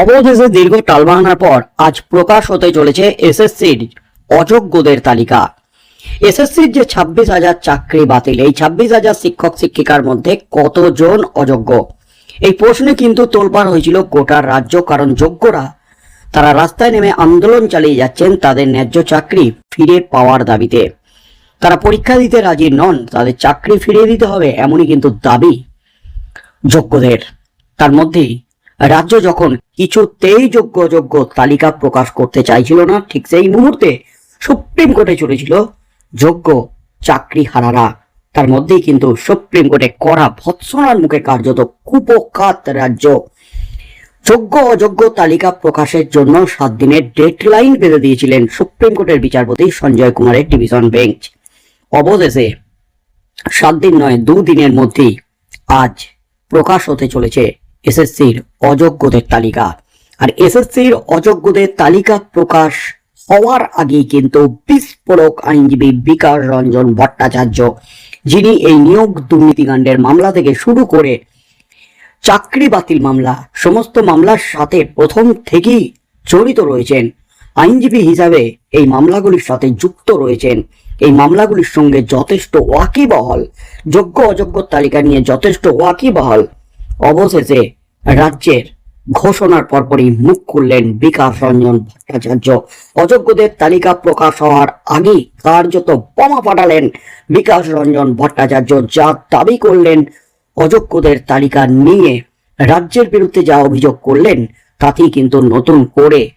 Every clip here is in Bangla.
অবশেষে দীর্ঘ টালবাহানার পর আজ প্রকাশ হতে চলেছে এসএসসির অযোগ্যদের তালিকা। এসএসসির যে ছাব্বিশ হাজার চাকরি বাতিল, এই ছাব্বিশ হাজার শিক্ষক শিক্ষিকার মধ্যে কতজন অযোগ্য? এই প্রশ্নে কিন্তু তোলপাড় হয়েছিল গোটা রাজ্য, কারণ যোগ্যরা তারা রাস্তায় নেমে আন্দোলন চালিয়ে যাচ্ছেন তাদের ন্যায্য চাকরি ফিরে পাওয়ার দাবিতে। তারা পরীক্ষা দিতে রাজি নন, তাদের চাকরি ফিরিয়ে দিতে হবে, এমনই কিন্তু দাবি যোগ্যদের। তার মধ্যেই রাজ্য যখন কিছুতেই যোগ্য যোগ্য তালিকা প্রকাশ করতে চাইছিল না, ঠিক সেই মুহূর্তে সুপ্রিম কোর্টে চলেছিল যোগ্য চাকরি হারারা তার মধ্যেই কিন্তু সুপ্রিম কোর্টে করা ভৎসনার মুখে কার্যত কুপখাত রাজ্য। যোগ্য অযোগ্য তালিকা প্রকাশের জন্য সাত দিনের ডেডলাইন বেঁধে দিয়েছিলেন সুপ্রিম কোর্টের বিচারপতি সঞ্জয় কুমারের ডিভিশন বেঞ্চ। অবশেষে সাত দিন নয়, দুদিনের মধ্যেই আজ প্রকাশ হতে চলেছে এসএসসির অযোগ্যদের তালিকা। আর এসএসসির অযোগ্যদের তালিকা প্রকাশ হওয়ার আগেই কিন্তু বিস্ফোরক আইনজীবী বিকাশ রঞ্জন ভট্টাচার্য, যিনি এই নিয়োগ দুর্নীতিকাণ্ডের মামলা থেকে শুরু করে চাকরি বাতিল মামলা, সমস্ত মামলার সাথে প্রথম থেকেই জড়িত রয়েছেন। আইনজীবী হিসাবে এই মামলাগুলির সাথে যুক্ত রয়েছেন। এই মামলাগুলির সঙ্গে যথেষ্ট ওয়াকিবহল যোগ্য অযোগ্য তালিকা নিয়ে যথেষ্ট ওয়াকিবহল অবশেষে রাজ্যের ঘোষণার পরপরই মুখ খুললেন বিকাশ রঞ্জন ভট্টাচার্য। অযোগ্যদের তালিকা প্রকাশ হওয়ার আগেই কার্যত বোমা পাঠালেন বিকাশ রঞ্জন ভট্টাচার্য, যা দাবি করলেন অযোগ্যদের তালিকা নিয়ে রাজ্যের বিরুদ্ধে যা অভিযোগ করলেন তাতেই কিন্তু নতুন করে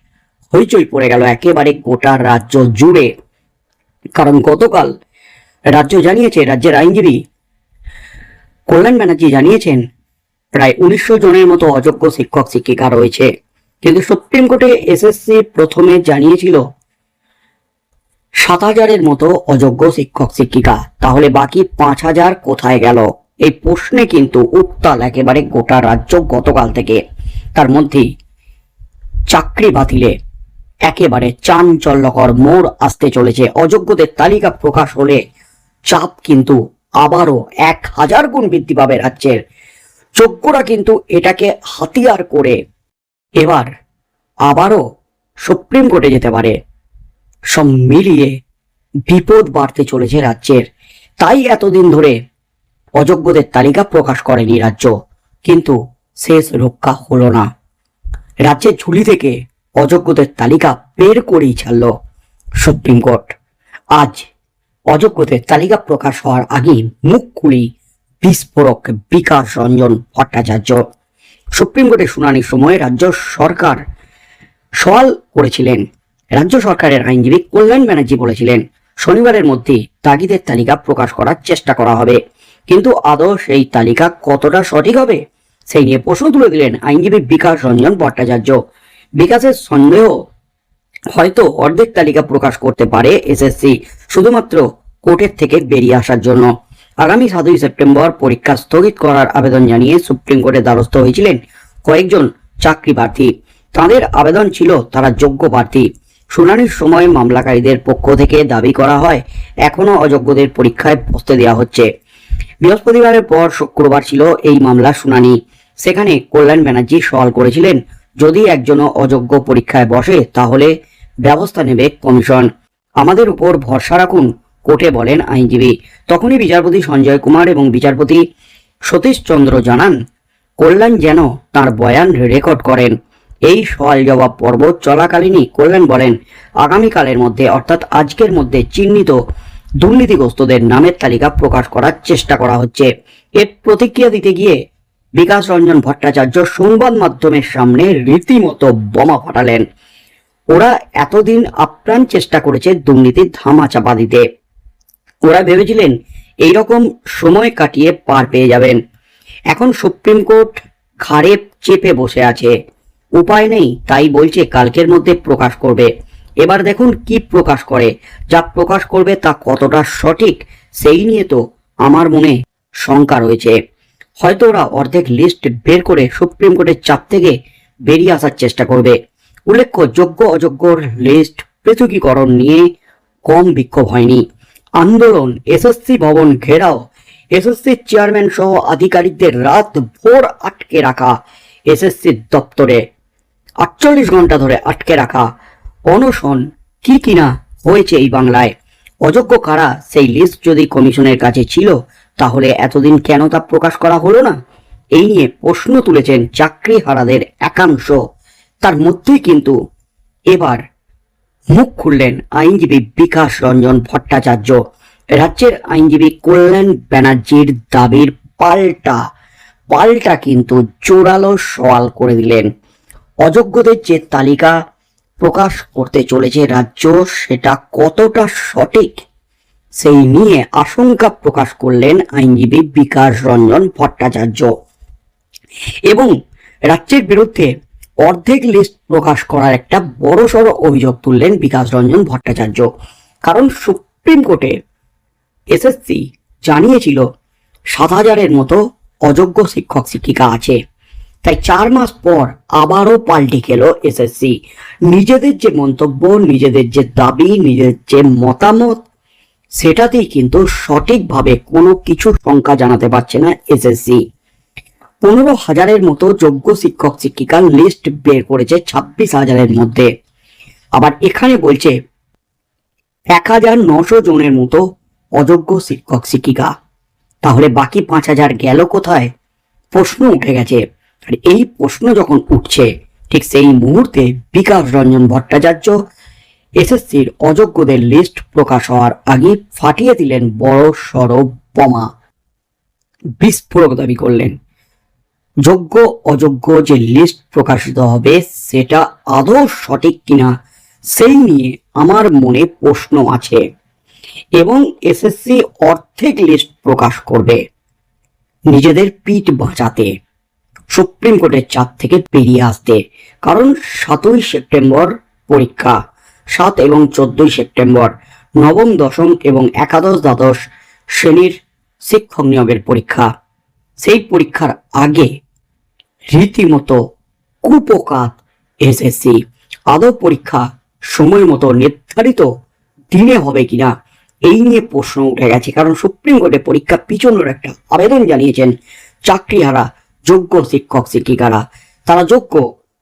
হইচই পড়ে গেল একেবারে গোটা রাজ্য জুড়ে। কারণ গতকাল রাজ্য জানিয়েছে, রাজ্যের আইনজীবী কল্যাণ ব্যানার্জি জানিয়েছেন প্রায় উনিশশো জনের মতো অযোগ্য শিক্ষক, শিক্ষিকা রয়েছে। কিন্তু সুপ্রিম কোর্টে এসএসসি প্রথমে জানিয়েছিল, সাত হাজারের মতো অযোগ্য শিক্ষক, শিক্ষিকা। তাহলে বাকি পাঁচ হাজার কোথায় গেল? এই প্রশ্নে কিন্তু উত্তাল একেবারে গোটা রাজ্য গতকাল থেকে। তার মধ্যেই চাকরি বাতিলে একেবারে চাঞ্চল্যকর মোড় আসতে চলেছে। অযোগ্যদের তালিকা প্রকাশ হলে চাপ কিন্তু আবারও এক হাজার গুণ বৃদ্ধি পাবে রাজ্যের যোগ্যরা কিন্তু এটাকে হাতিয়ার করে। এবার আবারও সুপ্রিম কোর্টে যেতে পারে। সব মিলিয়ে বিপদ বাড়তে চলেছে রাজ্যের। তাই এতদিন ধরে অযোগ্যদের তালিকা প্রকাশ করেনি রাজ্য। কিন্তু শেষ রক্ষা হলো না। রাজ্যের ঝুলি থেকে অযোগ্যদের তালিকা বের করেই ছাড়ল সুপ্রিম কোর্ট। আজ অযোগ্যদের তালিকা প্রকাশ হওয়ার আগেই মুখ খুলি বিস্ফোরক বিকাশ রঞ্জন ভট্টাচার্য। সুপ্রিম কোর্টের শুনানির সময় রাজ্য সরকার সওয়াল করেছিলেন। রাজ্য সরকারের আইনজীবী কল্যাণ ব্যানার্জি বলেছিলেন, শনিবারের মধ্যে তাগিদের তালিকা প্রকাশ করার চেষ্টা করা হবে। কিন্তু আদৌ সেই তালিকা কতটা সঠিক হবে, সেই নিয়ে প্রশ্ন তুলে দিলেন আইনজীবী বিকাশ রঞ্জন ভট্টাচার্য। বিকাশের সন্দেহ হয়তো অর্ধেক তালিকা প্রকাশ করতে পারে এসএসসি, শুধুমাত্র কোর্টের থেকে বেরিয়ে আসার জন্য। আগামী সাতই সেপ্টেম্বর পরীক্ষা স্থগিত করার আবেদন জানিয়ে সুপ্রিম কোর্টে দ্বারস্থ হয়েছিলেন কয়েকজন চাকরি প্রার্থী। তাদের আবেদন ছিল তারা যোগ্য প্রার্থী। শুনানির সময় মামলাকারীদের পক্ষ থেকে দাবি করা হয় এখনও অযোগ্যদের পরীক্ষায় বসতে দেওয়া হচ্ছে। বৃহস্পতিবারের পর শুক্রবার ছিল এই মামলার শুনানি। সেখানে কল্যাণ ব্যানার্জি সওয়াল করেছিলেন, যদি একজন অযোগ্য পরীক্ষায় বসে, তাহলে ব্যবস্থা নেবে কমিশন। আমাদের উপর ভরসা রাখুন। কোর্টে বলেন আইনজীবী। তখনই বিচারপতি সঞ্জয় কুমার এবং বিচারপতি সতীশ চন্দ্র জানান, কল্যাণ যেন তার বয়ান রেকর্ড করেন। এই সওয়াল জবাব পর্ব চলাকালীনই কল্যাণ বলেন, আগামীকালের মধ্যে অর্থাৎ আজকের মধ্যে চিহ্নিত দুর্নীতিগ্রস্তদের নামের তালিকা প্রকাশ করার চেষ্টা করা হচ্ছে। এর প্রতিক্রিয়া দিতে গিয়ে বিকাশ রঞ্জন ভট্টাচার্য সংবাদ মাধ্যমের সামনে রীতিমতো বোমা ফাটালেন। ওরা এতদিন আপ্রাণ চেষ্টা করেছে দুর্নীতির ধামা চাপা দিতে। ওরা ভেবেছিলেন এইরকম সময় কাটিয়ে পার পেয়ে যাবেন। এখন সুপ্রিম কোর্ট ঘাড়ে চেপে বসে আছে। উপায় নেই, তাই বলছে কালকের মধ্যে প্রকাশ করবে। এবার দেখুন কি প্রকাশ করে। যা প্রকাশ করবে তা কতটা সঠিক, সেই নিয়ে তো আমার মনে শঙ্কা রয়েছে। হয়তো ওরা অর্ধেক লিস্ট বের করে সুপ্রিম কোর্টের চাপ থেকে বেরিয়ে আসার চেষ্টা করবে। উল্লেখ্য যোগ্য অযোগ্যর লিস্ট পৃথকীকরণ নিয়ে কম বিক্ষোভ হয়নি। আন্দোলন, এসএসসি ভবন ঘেরাও, এসএসসি চেয়ারম্যান সহ আধিকারিকদের রাত ভোর আটকে রাখা, এসএসসি দপ্তরে আটচল্লিশ ঘণ্টা ধরে আটকে রাখা। অনশন, কি কিনা হয়েছে এই বাংলায়? অযোগ্য কারা? সেই লিস্ট যদি কমিশনের কাছে ছিল, তাহলে এতদিন কেন তা প্রকাশ করা হলো না? এই নিয়ে প্রশ্ন তুলেছেন চাকরি হারাদের একাংশ। তার মধ্যেই কিন্তু এবার মুখ খুললেন আইনজীবী বিকাশ রঞ্জন ভট্টাচার্য। রাজ্যের আইনজীবী কল্যাণ ব্যানার্জির দাবির পাল্টা পাল্টা কিন্তু জোরালো সওয়াল করে দিলেন। অযোগ্যদের যে তালিকা প্রকাশ করতে চলেছে রাজ্য, সেটা কতটা সঠিক? সেই নিয়ে আশঙ্কা প্রকাশ করলেন আইনজীবী বিকাশ রঞ্জন ভট্টাচার্য। এবং রাজ্যের বিরুদ্ধে অর্ধেক লিস্ট প্রকাশ করার একটা বড়সড় অভিযোগ তুললেন বিকাশ রঞ্জন ভট্টাচার্য। কারণ সুপ্রিম কোর্টে এসএসসি জানিয়েছিল, সাত হাজারের মতো অযোগ্য শিক্ষক শিক্ষিকা আছে। তাই চার মাস পর আবারও পাল্টে গেল এসএসসি নিজেদের যে মন্তব্য, নিজেদের যে দাবি, নিজেদের যে মতামত, সেটাতেই কিন্তু সঠিকভাবে কোনো কিছু সংখ্যা জানাতে পারছে না এসএসসি পনেরো হাজারের মতো যোগ্য শিক্ষক শিক্ষিকার লিস্ট বের করেছে ছাব্বিশ হাজারের মধ্যে। আবার এখানে বলছে, এক হাজার নশো জনের মতো অযোগ্য শিক্ষক শিক্ষিকা। তাহলে বাকি পাঁচ হাজার গেল কোথায়? প্রশ্ন উঠে গেছে। আর এই প্রশ্ন যখন উঠছে, ঠিক সেই মুহূর্তে বিকাশ রঞ্জন ভট্টাচার্য এসএসসির অযোগ্যদের লিস্ট প্রকাশ হওয়ার আগে ফাটিয়ে দিলেন বড় সড় বোমা। বিস্ফোরক দাবি করলেন। যোগ্য, অযোগ্য যে লিস্ট প্রকাশিত হবে, সেটা আদৌ সঠিক কিনা, সেই নিয়ে আমার মনে প্রশ্ন আছে। এবং এসএসসি অর্ধেক লিস্ট প্রকাশ করবে। নিজেদের পিঠ বাঁচাতে, সুপ্রিম কোর্টের চাপ থেকে বেরিয়ে আসতে, কারণ সাতই সেপ্টেম্বর পরীক্ষা, সাত এবং চোদ্দই সেপ্টেম্বর, নবম, দশম এবং একাদশ দ্বাদশ শ্রেণির শিক্ষক নিয়োগের পরীক্ষা। সেই পরীক্ষার আগে রীতিমতো কুপকাত এসএসসি। আদৌ পরীক্ষা সময় মতো নির্ধারিত দিনে হবে কিনা, এই নিয়ে প্রশ্ন উঠে গেছে। কারণ সুপ্রিম কোর্টে পরীক্ষা পিছনোর একটা আবেদন জানিয়েছেন চাকরিহারা যোগ্য শিক্ষক, শিক্ষিকারা। তারা যোগ্য,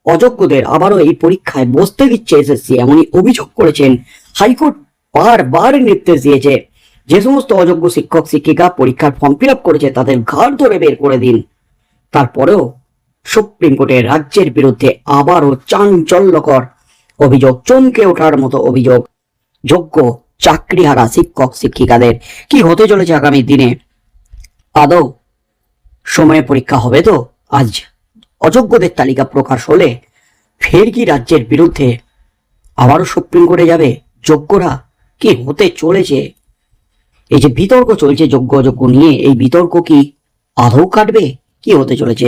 অযোগ্যদের আবারও এই পরীক্ষায় বসতে দিচ্ছে এসএসসি, এমনই অভিযোগ করেছেন হাইকোর্ট। বারবার নির্দেশ দিয়েছে যে সমস্ত অযোগ্য শিক্ষক, শিক্ষিকা পরীক্ষার ফর্ম ফিল করেছে, তাদের ঘাড় ধরে বের করে দিন। তারপরেও সুপ্রিম কোর্টে রাজ্যের বিরুদ্ধে আবারও চাঞ্চল্যকর অভিযোগ, চমকে ওঠার মতো অভিযোগ। যোগ্য চাকরিহারা শিক্ষক, শিক্ষিকাদের কি হতে চলেছে আগামী দিনে? আদৌ সময়ে পরীক্ষা হবে তো? আজ অযোগ্যদের তালিকা প্রকাশ হলে ফের কি রাজ্যের বিরুদ্ধে আবারও সুপ্রিম কোর্টে যাবে? যোগ্যরা কি হতে চলেছে? এই যে বিতর্ক চলছে যোগ্য অযোগ্য নিয়ে, এই বিতর্ক কি আদৌ কাটবে? কি হতে চলেছে?